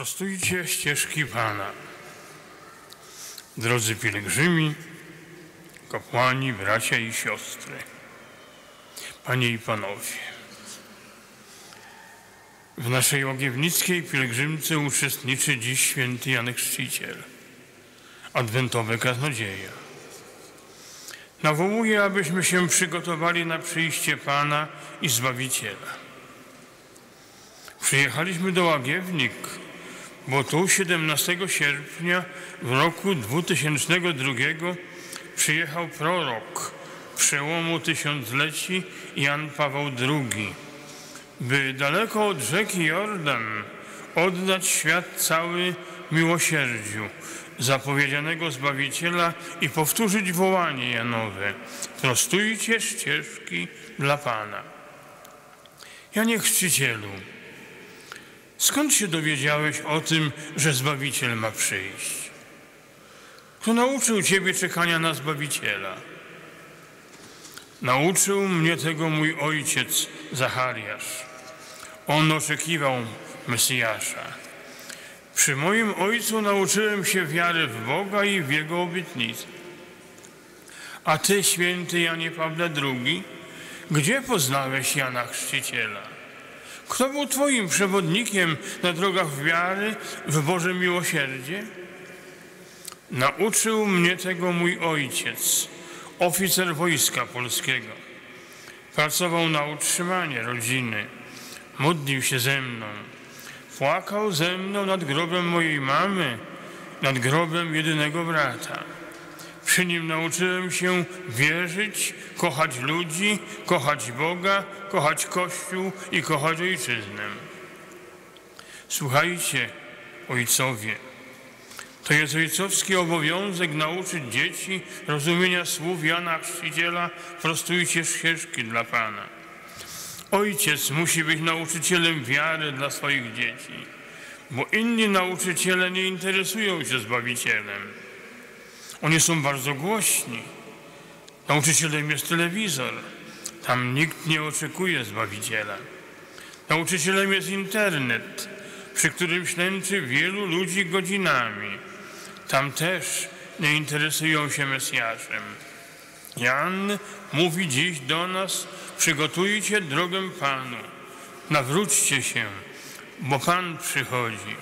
Prostujcie ścieżki Pana. Drodzy pielgrzymi, kapłani, bracia i siostry, Panie i Panowie. W naszej łogiewnickiej pielgrzymce uczestniczy dziś święty Janek Chrzciciel, adwentowy kaznodzieja. Nawołuję, abyśmy się przygotowali na przyjście Pana i Zbawiciela. Przyjechaliśmy do Łagiewnik, bo tu 17 sierpnia w roku 2002 przyjechał prorok przełomu tysiącleci Jan Paweł II, by daleko od rzeki Jordan oddać świat cały miłosierdziu zapowiedzianego Zbawiciela i powtórzyć wołanie Janowe. Prostujcie ścieżki dla Pana. Janie Chrzcicielu, skąd się dowiedziałeś o tym, że Zbawiciel ma przyjść? Kto nauczył Ciebie czekania na Zbawiciela? Nauczył mnie tego mój ojciec Zachariasz. On oczekiwał Mesjasza. Przy moim ojcu nauczyłem się wiary w Boga i w Jego obietnice. A Ty, święty Janie Pawle II, gdzie poznałeś Jana Chrzciciela? Kto był Twoim przewodnikiem na drogach wiary w Boże miłosierdzie? Nauczył mnie tego mój ojciec, oficer wojska polskiego. Pracował na utrzymanie rodziny, modlił się ze mną, płakał ze mną nad grobem mojej mamy, nad grobem jedynego brata. Przy nim nauczyłem się wierzyć, kochać ludzi, kochać Boga, kochać Kościół i kochać ojczyznę. Słuchajcie, ojcowie, to jest ojcowski obowiązek nauczyć dzieci rozumienia słów Jana Chrzciciela prostujcie ścieżki dla Pana. Ojciec musi być nauczycielem wiary dla swoich dzieci, bo inni nauczyciele nie interesują się Zbawicielem. Oni są bardzo głośni. Nauczycielem jest telewizor. Tam nikt nie oczekuje Zbawiciela. Nauczycielem jest internet, przy którym ślęczy wielu ludzi godzinami. Tam też nie interesują się Mesjaszem. Jan mówi dziś do nas, przygotujcie drogę Panu, nawróćcie się, bo Pan przychodzi.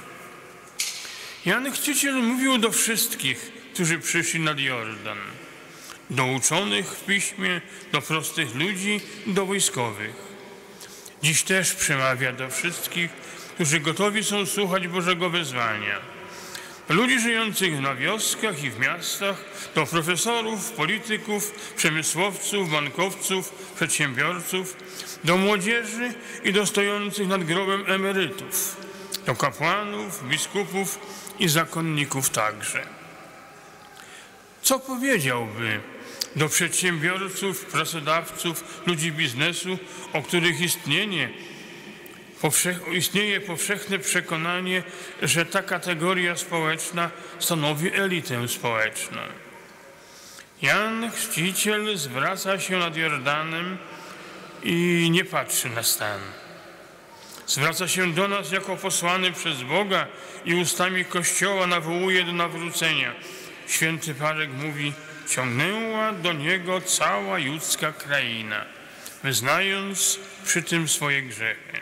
Jan Chrzciciel mówił do wszystkich, którzy przyszli nad Jordan, do uczonych w piśmie, do prostych ludzi, do wojskowych. Dziś też przemawia do wszystkich, którzy gotowi są słuchać Bożego wezwania. Ludzi żyjących na wioskach i w miastach, do profesorów, polityków, przemysłowców, bankowców, przedsiębiorców, do młodzieży i do stojących nad grobem emerytów, do kapłanów, biskupów i zakonników także. Co powiedziałby do przedsiębiorców, pracodawców, ludzi biznesu, o których istnienie istnieje powszechne przekonanie, że ta kategoria społeczna stanowi elitę społeczną. Jan Chrzciciel zwraca się nad Jordanem i nie patrzy na stan. Zwraca się do nas jako posłany przez Boga i ustami Kościoła nawołuje do nawrócenia. Święty Parek mówi, ciągnęła do niego cała judzka kraina, wyznając przy tym swoje grzechy.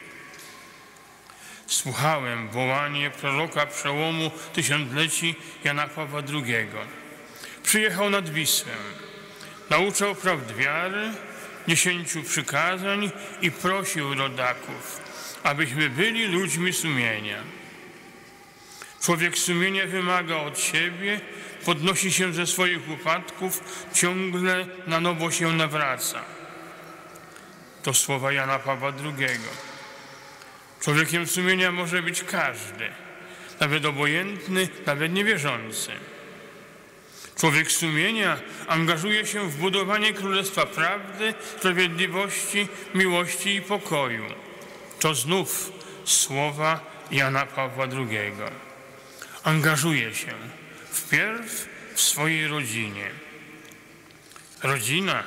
Słuchałem wołanie proroka przełomu tysiącleci Jana Pawła II. Przyjechał nad Wisłę, nauczał prawd wiary, dziesięciu przykazań i prosił rodaków, abyśmy byli ludźmi sumienia. Człowiek sumienia wymaga od siebie, podnosi się ze swoich upadków, ciągle na nowo się nawraca. To słowa Jana Pawła II. Człowiekiem sumienia może być każdy, nawet obojętny, nawet niewierzący. Człowiek sumienia angażuje się w budowanie Królestwa Prawdy, Sprawiedliwości, Miłości i Pokoju. To znów słowa Jana Pawła II. Angażuje się wpierw w swojej rodzinie. Rodzina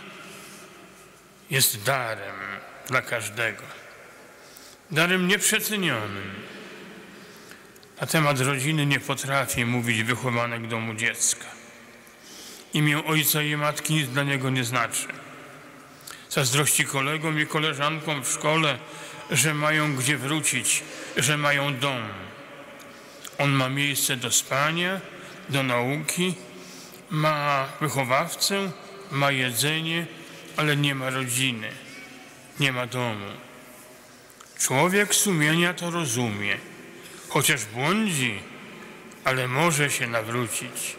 jest darem dla każdego darem nieprzecenionym. Na temat rodziny nie potrafi mówić wychowanek domu dziecka. Imię ojca i matki nic dla niego nie znaczy. Zazdrości kolegom i koleżankom w szkole, że mają gdzie wrócić, że mają dom. On ma miejsce do spania, do nauki, ma wychowawcę, ma jedzenie, ale nie ma rodziny, nie ma domu. Człowiek sumienia to rozumie, chociaż błądzi, ale może się nawrócić.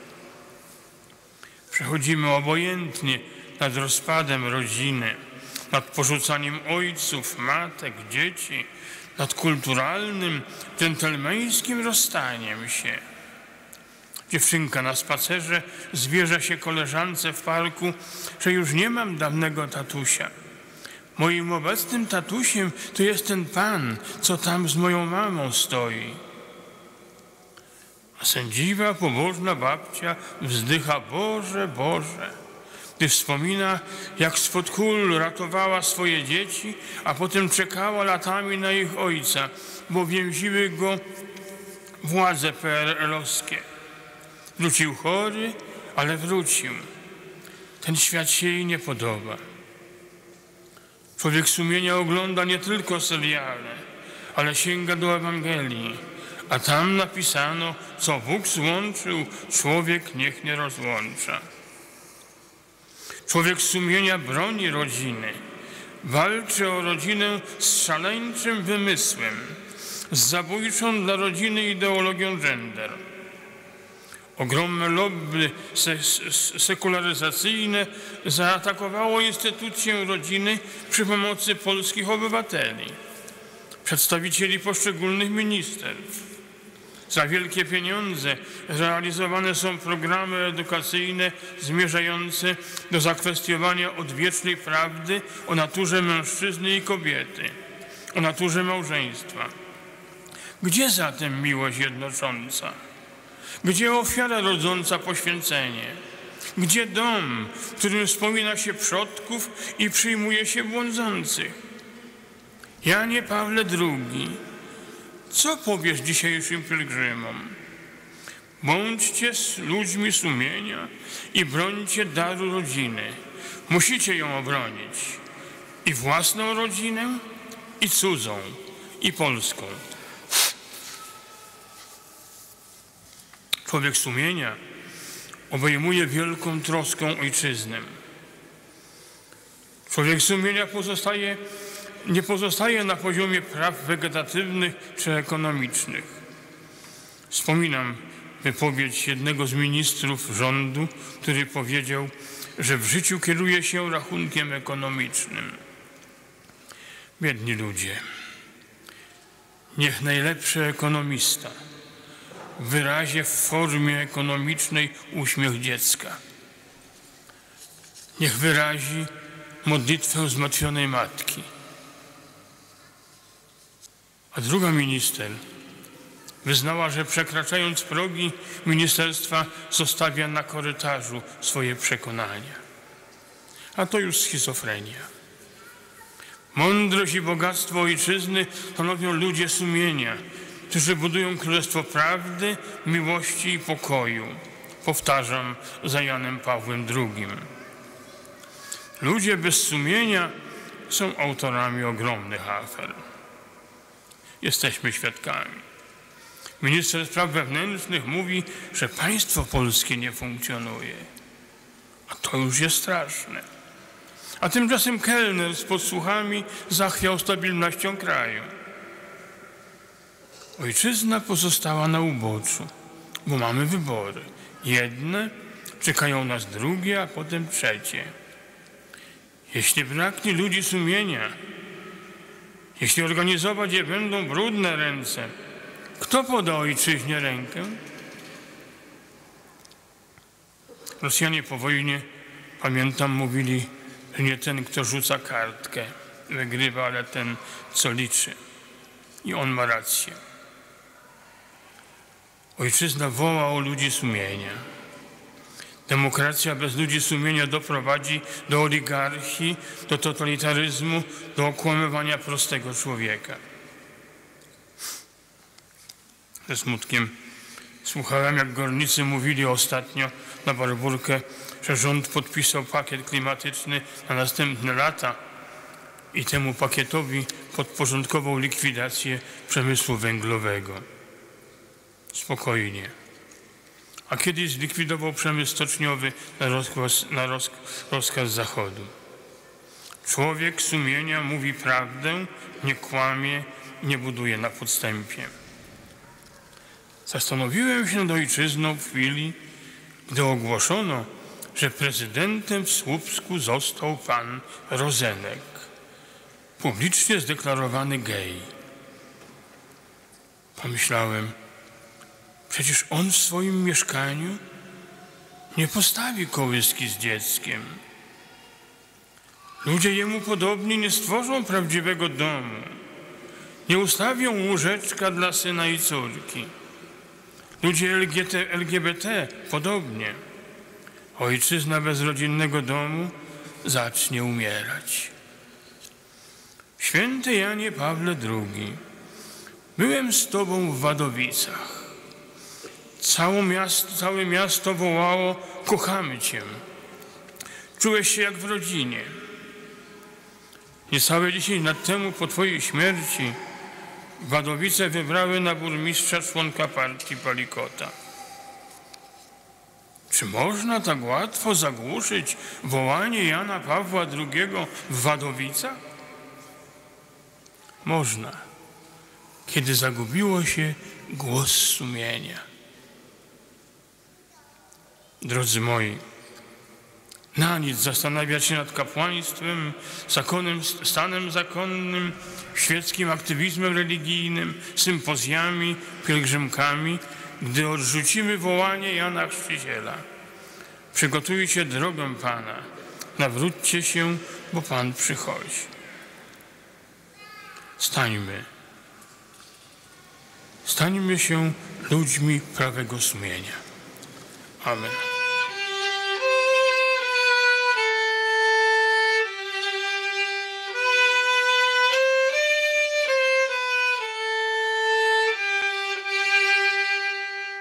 Przechodzimy obojętnie nad rozpadem rodziny, nad porzucaniem ojców, matek, dzieci, nad kulturalnym, dżentelmeńskim rozstaniem się. Dziewczynka na spacerze zwierza się koleżance w parku, że już nie mam dawnego tatusia. Moim obecnym tatusiem to jest ten pan, co tam z moją mamą stoi. A sędziwa, pobożna babcia wzdycha, Boże, Boże, gdy wspomina, jak spod kul ratowała swoje dzieci, a potem czekała latami na ich ojca, bo więziły go władze PRL-owskie. Wrócił chory, ale wrócił. Ten świat się jej nie podoba. Człowiek sumienia ogląda nie tylko seriale, ale sięga do Ewangelii, a tam napisano, co Bóg złączył, człowiek niech nie rozłącza. Człowiek sumienia broni rodziny, walczy o rodzinę z szaleńczym wymysłem, z zabójczą dla rodziny ideologią gender. Ogromne lobby sekularyzacyjne zaatakowało instytucję rodziny przy pomocy polskich obywateli, przedstawicieli poszczególnych ministerstw. Za wielkie pieniądze realizowane są programy edukacyjne zmierzające do zakwestionowania odwiecznej prawdy o naturze mężczyzny i kobiety, o naturze małżeństwa. Gdzie zatem miłość jednocząca? Gdzie ofiara rodząca poświęcenie? Gdzie dom, w którym wspomina się przodków i przyjmuje się błądzących? Janie Pawle II, co powiesz dzisiejszym pielgrzymom? Bądźcie z ludźmi sumienia i brońcie daru rodziny. Musicie ją obronić. I własną rodzinę, i cudzą, i polską. Człowiek sumienia obejmuje wielką troską ojczyznę. Człowiek sumienia pozostaje, nie pozostaje na poziomie praw wegetatywnych czy ekonomicznych. Wspominam wypowiedź jednego z ministrów rządu, który powiedział, że w życiu kieruje się rachunkiem ekonomicznym. Biedni ludzie. Niech najlepszy ekonomista wyrazie w formie ekonomicznej uśmiech dziecka. Niech wyrazi modlitwę zmartwionej matki. A druga minister wyznała, że przekraczając progi ministerstwa zostawia na korytarzu swoje przekonania. A to już schizofrenia. Mądrość i bogactwo ojczyzny stanowią ludzie sumienia, którzy budują królestwo prawdy, miłości i pokoju. Powtarzam za Janem Pawłem II. Ludzie bez sumienia są autorami ogromnych afer. Jesteśmy świadkami. Minister Spraw Wewnętrznych mówi, że państwo polskie nie funkcjonuje. A to już jest straszne. A tymczasem kelner z podsłuchami zachwiał stabilnością kraju. Ojczyzna pozostała na uboczu, bo mamy wybory. Jedne, czekają nas drugie, a potem trzecie. Jeśli braknie ludzi sumienia, jeśli organizować je będą brudne ręce, kto poda ojczyźnie rękę? Rosjanie po wojnie, pamiętam, mówili, że nie ten, kto rzuca kartkę, wygrywa, ale ten, co liczy. I on ma rację. Ojczyzna woła o ludzi sumienia. Demokracja bez ludzi sumienia doprowadzi do oligarchii, do totalitaryzmu, do okłamywania prostego człowieka. Ze smutkiem słuchałem, jak górnicy mówili ostatnio na Barburkę, że rząd podpisał pakiet klimatyczny na następne lata i temu pakietowi podporządkował likwidację przemysłu węglowego. Spokojnie. A kiedyś zlikwidował przemysł stoczniowy na rozkaz, na roz, rozkaz Zachodu. Człowiek sumienia mówi prawdę, nie kłamie, nie buduje na podstępie. Zastanowiłem się nad ojczyzną w chwili, gdy ogłoszono, że prezydentem w Słupsku został pan Rozenek, publicznie zdeklarowany gej. Pomyślałem, przecież on w swoim mieszkaniu nie postawi kołyski z dzieckiem. Ludzie jemu podobni nie stworzą prawdziwego domu, nie ustawią łóżeczka dla syna i córki. Ludzie LGBT, LGBT podobnie. Ojczyzna bez rodzinnego domu zacznie umierać. Święty Janie Pawle II, byłem z Tobą w Wadowicach. Całe miasto, całe miasto wołało, kochamy Cię. Czułeś się jak w rodzinie. Niecałe 10 lat temu po Twojej śmierci Wadowice wybrały na burmistrza członka partii Palikota. Czy można tak łatwo zagłuszyć wołanie Jana Pawła II w Wadowicach? Można, kiedy zagubiło się głos sumienia. Drodzy moi, na nic zastanawiać się nad kapłaństwem, zakonem, stanem zakonnym, świeckim aktywizmem religijnym, sympozjami, pielgrzymkami, gdy odrzucimy wołanie Jana Chrzciciela. Przygotujcie drogę Pana, nawróćcie się, bo Pan przychodzi. Stańmy. Stańmy się ludźmi prawego sumienia. Amen.